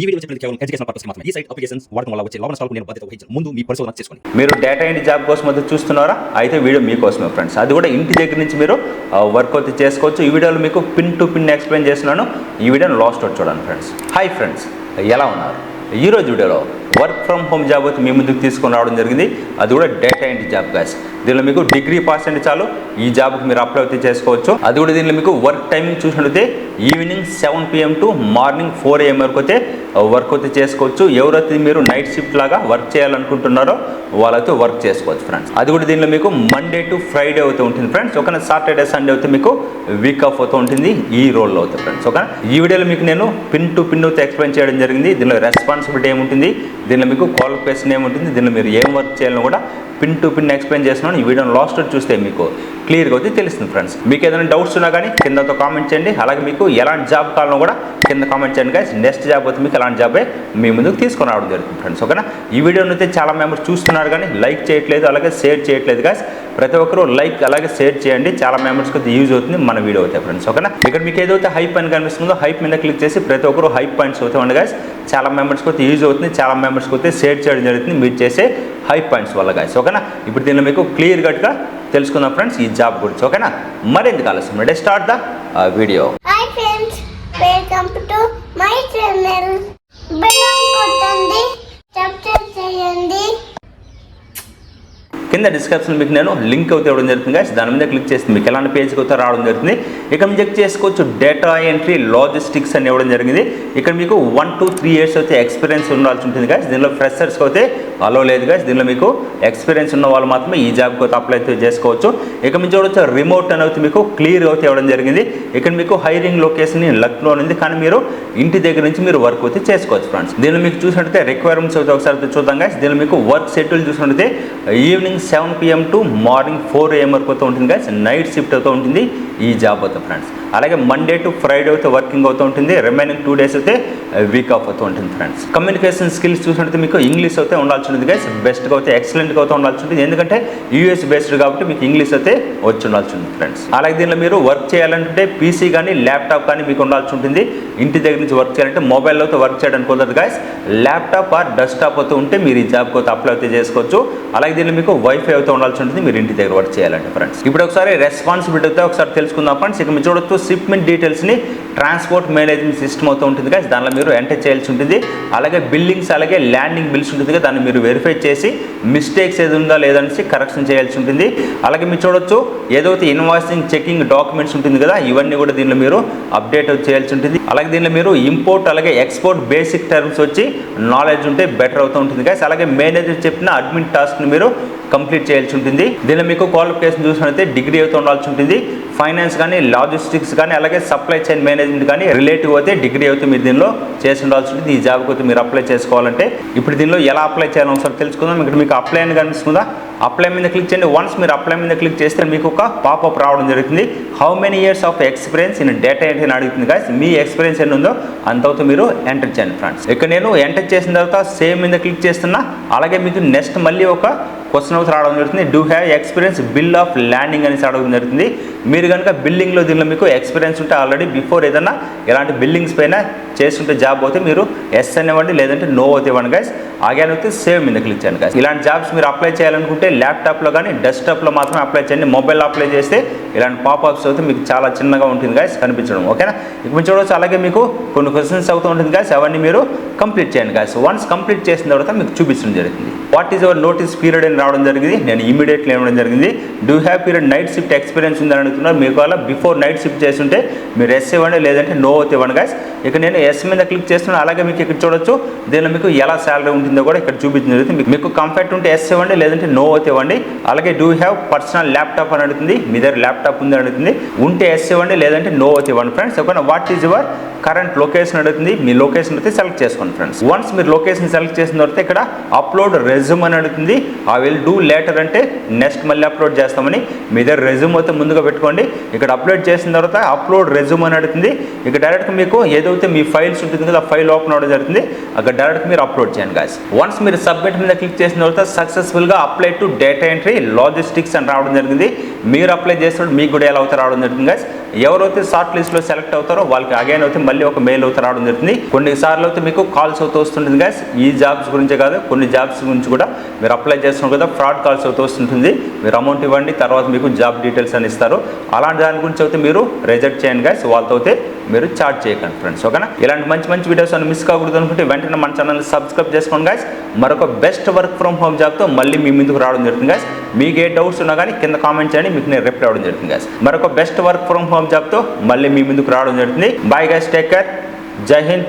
ఈ వీడియో చెప్పినది కేవలం ఎడ్యుకేషన్ పర్పస్ మాత్రమే. ఈ సైట్ అప్లికేషన్స్ వాడకం వల్ల వచ్చే లాభ నష్టాలకు నేను బాధ్యత వహించను. ముందు మీ పరిశోధన చేసుకోండి. మీరు డేటా ఎంట్రీ జాబ్ కోసం అది చూస్తున్నారా? అయితే వీడియో మీకోసమే ఫ్రెండ్స్ అది కూడా ఇంటి దగ్గర నుంచి మీరు వర్క్ అయితే చేసుకోవచ్చు. ఈ వీడియోలో మీకు పిన్ టు పిన్ ఎక్స్ప్లెయిన్ చేస్తున్నాను. ఈ వీడియోని లాస్ట్ అవుట్ చూడండి ఫ్రెండ్స్ హాయ్ ఫ్రెండ్స్ ఎలా ఉన్నారు? ఈరోజు వీడియోలో వర్క్ ఫ్రమ్ హోమ్ జాబ్ అయితే మీ ముందుకు తీసుకొని రావడం జరిగింది. అది కూడా డేటా ఎంట్రీ జాబ్ గ్యాస్ దీనిలో మీకు డిగ్రీ పాస్ అంటే చాలు. ఈ జాబ్కి మీరు అప్లై అయితే చేసుకోవచ్చు. అది కూడా దీనిలో మీకు వర్క్ టైమింగ్ చూసినట్లయితే evening seven PM to morning four AM వరకు అయితే వర్క్ అయితే చేసుకోవచ్చు. ఎవరైతే మీరు నైట్ షిఫ్ట్ లాగా వర్క్ చేయాలనుకుంటున్నారో వాళ్ళైతే వర్క్ చేసుకోవచ్చు ఫ్రెండ్స్. అది కూడా దీనిలో మీకు మండే టు ఫ్రైడే అయితే ఉంటుంది ఫ్రెండ్స్. ఒక సాటర్డే సండే అయితే మీకు వీక్ ఆఫ్ అవుతూ ఉంటుంది ఈ రోల్లో అవుతుంది ఫ్రెండ్స్. ఓకే ఈ వీడియోలో మీకు నేను పిన్ టు పిన్ అయితే ఎక్స్ప్లెయిన్ చేయడం జరిగింది. దీనిలో రెస్పాన్సిబిలిటీ ఏముంటుంది? దీనిలో మీకు క్వాలిఫికేషన్ ఏముంటుంది? దీనిలో మీరు ఏం వర్క్ చేయాలని కూడా పిన్ టు పిన్ ఎక్స్ప్లెయిన్ చేస్తున్నాను. ఈ వీడియోని లాస్ట్ చూస్తే మీకు క్లియర్గా అయితే తెలుస్తుంది ఫ్రెండ్స్. మీకు ఏదైనా డౌట్స్ ఉన్నా కానీ కిందతో కామెంట్ చేయండి. అలాగే మీకు ఎలాంటి జాబ్ కావాలన్నా కూడా కింద కామెంట్ చేయండి గైస్ నెక్స్ట్ జాబ్ అయితే మీకు ఎలాంటి జాబే మీ ముందుకు తీసుకొని రావడం జరుగుతుంది ఫ్రెండ్స్. ఓకేనా? ఈ వీడియోని అయితే చాలా మెంబర్స్ చూస్తున్నారు కానీ లైక్ చేయట్లేదు అలాగే షేర్ చేయట్లేదు గైస్ ప్రతి ఒక్కరూ లైక్ అలాగే షేర్ చేయండి. చాలా మెంబర్స్కి అయితే యూజ్ అవుతుంది మన వీడియో అవుతాయి ఫ్రెండ్స్ ఓకేనా ఇక్కడ మీకు ఏదైతే హైప్ అని కనిపిస్తుందో హైప్ మీద క్లిక్ చేసి ప్రతి ఒక్కరు హైప్ పాయింట్స్ అవుతాయండి గైస్ చాలా మెంబర్స్కి అయితే యూజ్ అవుతుంది. చాలా మెంబర్స్కి అయితే షేర్ చేయడం జరుగుతుంది మీరు చేసే హై పాయింట్స్ వల్ల గాయస్ ఓకేనా ఇప్పుడు దీనిలో మీకు క్లియర్ కట్గా తెలుసుకుందాం ఫ్రెండ్స్ ఈ జాబ్ గురించి ఓకేనా మరెందుకు ఆలస్యం? Ready start the video hi friends welcome to my channel bell కొట్టండి. సబ్స్క్రైబ్ కింద డిస్క్రిప్షన్ మీకు నేను లింక్ అయితే ఇవ్వడం జరుగుతుంది దాని మీద క్లిక్ చేస్తే మీకు ఎలాంటి పేజ్కి అయితే రావడం జరుగుతుంది. ఇక్కడ మీరు చెక్ చేసుకోవచ్చు డేటా ఎంట్రీ లాజిస్టిక్స్ అని ఇవ్వడం జరిగింది. ఇక్కడ మీకు వన్ టు త్రీ ఇయర్స్ అయితే ఎక్స్పీరియన్స్ ఉండాల్సి ఉంటుంది కానీ దీనిలో ఫ్రెషర్స్కి అయితే అలో లేదు guys. దీనిలో మీకు ఎక్స్పీరియన్స్ ఉన్న వాళ్ళు మాత్రమే ఈ జాబ్కి అయితే అప్లై అయితే చేసుకోవచ్చు. ఇక మీరు చూడవచ్చు రిమోట్ అనేది మీకు క్లియర్ అయితే ఇవ్వడం జరిగింది. ఇక్కడ మీకు హైరింగ్ లొకేషన్ లక్నో ఉంది. కానీ మీరు ఇంటి దగ్గర నుంచి మీరు వర్క్ అయితే చేసుకోవచ్చు ఫ్రెండ్స్ దీనిలో మీకు చూసినట్టయితే రిక్వైర్మెంట్స్ అయితే ఒకసారి చూద్దాం కానీ దీనిలో మీకు వర్క్ షెడ్యూల్ చూసినట్టయితే evening seven PM to morning four AM వరకు అయితే ఉంటుంది కానీ నైట్ షిఫ్ట్ అయితే ఉంటుంది ఈ జాబ్ అయితే ఫ్రెండ్స్ అలాగే మండే టు ఫ్రైడే అయితే వర్కింగ్ అవుతూ ఉంటుంది. రిమైనింగ్ టూ డేస్ అయితే uh, వీక్ ఆఫ్ అవుతూ ఉంటుంది ఫ్రెండ్స్ కమ్యూనికేషన్ స్కిల్స్ చూసినట్టు మీకు ఇంగ్లీష్ అయితే ఉండాల్సి ఉంటుంది గైస్ బెస్ట్గా అయితే ఎక్సలెంట్గా అయితే ఉండాల్సి ఉంటుంది ఎందుకంటే యూఎస్ బేస్డ్ కాబట్టి మీకు ఇంగ్లీష్ అయితే వచ్చి ఉండాల్సి ఉంటుంది ఫ్రెండ్స్ అలాగే దీనిలో మీరు వర్క్ చేయాలంటే పీసీ కానీ ల్యాప్టాప్ కానీ మీకు ఉండాల్సి ఉంటుంది ఇంటి దగ్గర నుంచి వర్క్ చేయాలంటే మొబైల్లో అయితే వర్క్ చేయడానికి కుదరదు గైస్ ల్యాప్టాప్ ఆర్ డెస్క్టాప్ అయితే ఉంటే మీరు ఈ జాబ్కి అయితే అప్లై అయితే చేసుకోవచ్చు. అలాగే దీనిలో మీకు వైఫై అయితే ఉండాల్సి ఉంటుంది మీరు ఇంటి దగ్గర వర్క్ చేయాలంటే ఫ్రెండ్స్ ఇప్పుడు ఒకసారి రెస్పాన్సిబిలిటీ అయితే ఒకసారి తెలుసుకుందాం ఫ్రెండ్స్ ఇక మీరు చూడొచ్చు షిప్మెంట్ డీటెయిల్స్ని ట్రాన్స్పోర్ట్ మేనేజ్మెంట్ సిస్టమ్ అవుతూ ఉంటుంది కదా దానిలో మీరు ఎంటర్ చేయాల్సి ఉంటుంది. అలాగే బిల్డింగ్స్ అలాగే ల్యాండింగ్ బిల్స్ ఉంటుంది కదా దాన్ని మీరు వెరిఫై చేసి మిస్టేక్స్ ఏది ఉందా లేదనేసి కరెక్షన్ చేయాల్సి ఉంటుంది. అలాగే మీరు చూడొచ్చు ఏదైతే ఇన్వాయిసింగ్ చెకింగ్ డాక్యుమెంట్స్ ఉంటుంది కదా ఇవన్నీ కూడా దీనిలో మీరు అప్డేట్ చేయాల్సి ఉంటుంది. అలాగే దీనిలో మీరు ఇంపోర్ట్ అలాగే ఎక్స్పోర్ట్ బేసిక్ టర్మ్స్ వచ్చి నాలెడ్జ్ ఉంటే బెటర్ అవుతూ ఉంటుంది కదా అలాగే మేనేజర్ చెప్పిన అడ్మిన్ టాస్క్ని మీరు కంప్లీట్ చేయాల్సి ఉంటుంది. దీనిలో మీకు క్వాలిఫికేషన్ చూసినట్లయితే డిగ్రీ అయితే ఉండాల్సి ఉంటుంది. ఫైనాన్స్ కానీ లాజిస్టిక్స్ కానీ అలాగే సప్లై చైన్ మేనేజ్మెంట్ కానీ రిలేటివ్ అయితే డిగ్రీ అయితే మీరు దీనిలో చేసి ఉండాల్సి ఉంటుంది ఈ జాబ్కి అయితే మీరు అప్లై చేసుకోవాలంటే ఇప్పుడు దీనిలో ఎలా అప్లై చేయాలో ఒకసారి తెలుసుకుందాం. ఇక్కడ మీకు అప్లై అని కనిపిస్తుందా? అప్లై మీద క్లిక్ చేయండి. వన్స్ మీరు అప్లై మీద క్లిక్ చేస్తే మీకు ఒక పాపప్ రావడం జరుగుతుంది. How many years of experience in data entry అని అడుగుతుంది guys. మీ ఎక్స్పీరియన్స్ ఎన్ని ఉందో అంతవుతూ మీరు ఎంటర్ చేయండి ఫ్రెండ్స్ ఇక్కడ నేను ఎంటర్ చేసిన తర్వాత సేమ్ మీద క్లిక్ చేస్తున్నా. అలాగే మీకు నెక్స్ట్ మళ్ళీ ఒక క్వశ్చన్ అవుట్ రావడం జరుగుతుంది. Do have experience bill of landing అనేసి అడగడం జరుగుతుంది. మీరు కనుక బిల్డింగ్లో దీనిలో మీకు ఎక్స్పీరియన్స్ ఉంటే ఆల్రెడీ బిఫోర్ ఏదైనా ఇలాంటి బిల్డింగ్స్ పైన చేస్తుంటే జాబ్ అయితే మీరు ఎస్ అనేవ్వండి లేదంటే నో అయితే ఇవ్వండి గైస్ ఆగానే అయితే సేవ్ మీద క్లిక్ చేయండి గైస్ ఇలాంటి జాబ్స్ మీరు అప్లై చేయాలనుకుంటే ల్యాప్టాప్లో కానీ డెస్క్టాప్లో మాత్రమే అప్లై చేయండి. మొబైల్ అప్లై చేస్తే ఇలాంటి పాపప్స్ అయితే మీకు చాలా చిన్నగా ఉంటుంది గైస్ కనిపించడం. ఓకేనా ఇక మీరు చూడవచ్చు అలాగే మీకు కొన్ని క్వశ్చన్స్ అవుతూ ఉంటుంది గైస్ అవన్నీ మీరు కంప్లీట్ చేయండి గైస్ వన్స్ కంప్లీట్ చేసిన తర్వాత మీకు చూపించడం జరుగుతుంది. What is our notice period అని రావడం జరిగింది. నేను ఇమీడియట్లీ ఇవ్వడం జరిగింది. Do have period night shift experience ఉందని అడుగుతున్నారు. మీకు అలా బిఫోర్ నైట్ షిఫ్ట్ చేస్తుంటే మీరు ఎస్ ఇవ్వండి లేదంటే నో అవుతే ఇవ్వండి గైస్ ఇక నేను ఎస్ మీద క్లిక్ చేస్తున్నాను. అలాగే మీకు ఇక్కడ చూడొచ్చు. దీనిలో మీకు ఎలా శాలరీ ఉంటుందో కూడా ఇక్కడ చూపించడం జరుగుతుంది. మీకు- మీకు కంఫర్ట్ ఉంటే ఎస్ ఇవ్వండి లేదంటే నో అయితే ఇవ్వండి. అలాగే డూ హ్యావ్ పర్సనల్ ల్యాప్టాప్ అని అడుగుతుంది. మీ దగ్గర ల్యాప్టాప్ ఉంది అని అడుగుతుంది. ఉంటే ఎస్ ఇవ్వండి లేదంటే నో అయితే ఇవ్వండి ఫ్రెండ్స్ ఓకేనా what is your current location అడుగుతుంది. మీ లొకేషన్ అయితే సెలెక్ట్ చేసుకోండి ఫ్రెండ్స్ వన్స్ మీరు లొకేషన్ సెలెక్ట్ చేసిన తర్వాత ఇక్కడ అప్లోడ్ రెజ్యూమ్ అని అడుగుతుంది. ఆ విల్ డూ లేటర్ అంటే నెక్స్ట్ మళ్ళీ అప్లోడ్ చేస్తామని మీ దగ్గర రెజ్యూమ్ అయితే ముందుగా పెట్టుకోండి. ఇక్కడ అప్లోడ్ చేసిన తర్వాత అప్లోడ్ రెజ్యూమ్ అని అడుగుతుంది. ఇక డైరెక్ట్గా మీకు ఏదైతే మీ ఫైల్స్ ఉంటుంది కదా ఆ ఫైల్ ఓపెన్ అవ్వడం జరుగుతుంది. అక్కడ డైరెక్ట్ మీరు అప్లోడ్ చేయండి గాయస్ వన్స్ మీరు సబ్మిట్ మీద క్లిక్ చేసిన తర్వాత సక్సెస్ఫుల్గా apply to data entry logistics అని రావడం జరిగింది. మీరు అప్లై చేసినప్పుడు మీకు కూడా ఎలా అవుతారు రావడం జరుగుతుంది గాయస్ ఎవరైతే షార్ట్ లిస్ట్లో సెలెక్ట్ అవుతారో వాళ్ళకి అగైన్ అయితే మళ్ళీ ఒక మెయిల్ అవుతా రావడం జరుగుతుంది. కొన్ని సార్లు అయితే మీకు కాల్స్ అవుతూ వస్తుంటుంది గాయస్ ఈ జాబ్స్ గురించే కాదు కొన్ని జాబ్స్ గురించి కూడా మీరు అప్లై చేస్తున్న కదా ఫ్రాడ్ కాల్స్ అవుతూ వస్తుంటుంది. మీరు అమౌంట్ ఇవ్వండి తర్వాత మీకు జాబ్ డీటెయిల్స్ అని ఇస్తారు. అలాంటి దాని గురించి అయితే మీరు రిజెక్ట్ చేయండి గాయస్ వాళ్ళతో అయితే మీరు చాట్ చేయకండి ఫ్రెండ్స్ ఓకేనా ఇలాంటి మంచి మంచి వీడియోస్ అని మిస్ కాకూడదు అనుకుంటే వెంటనే మన ఛానల్ సబ్స్క్రైబ్ చేసుకోండి గాయస్ మరొక బెస్ట్ వర్క్ ఫ్రమ్ హోమ్ జాబ్తో మళ్ళీ మీ ముందుకు రావడం జరుగుతుంది గాయస్ మీకు ఏ డౌట్స్ ఉన్నా కానీ కింద కామెంట్ చేయండి మీకు నేను రిప్లై అవ్వడం జరుగుతుంది గాయస్ మరొక బెస్ట్ వర్క్ ఫ్రమ్ హోమ్ జాబ్తో మళ్ళీ మీ ముందుకు రావడం జరుగుతుంది. బాయ్ గైస్ టేక్ కేర్ జై హింద్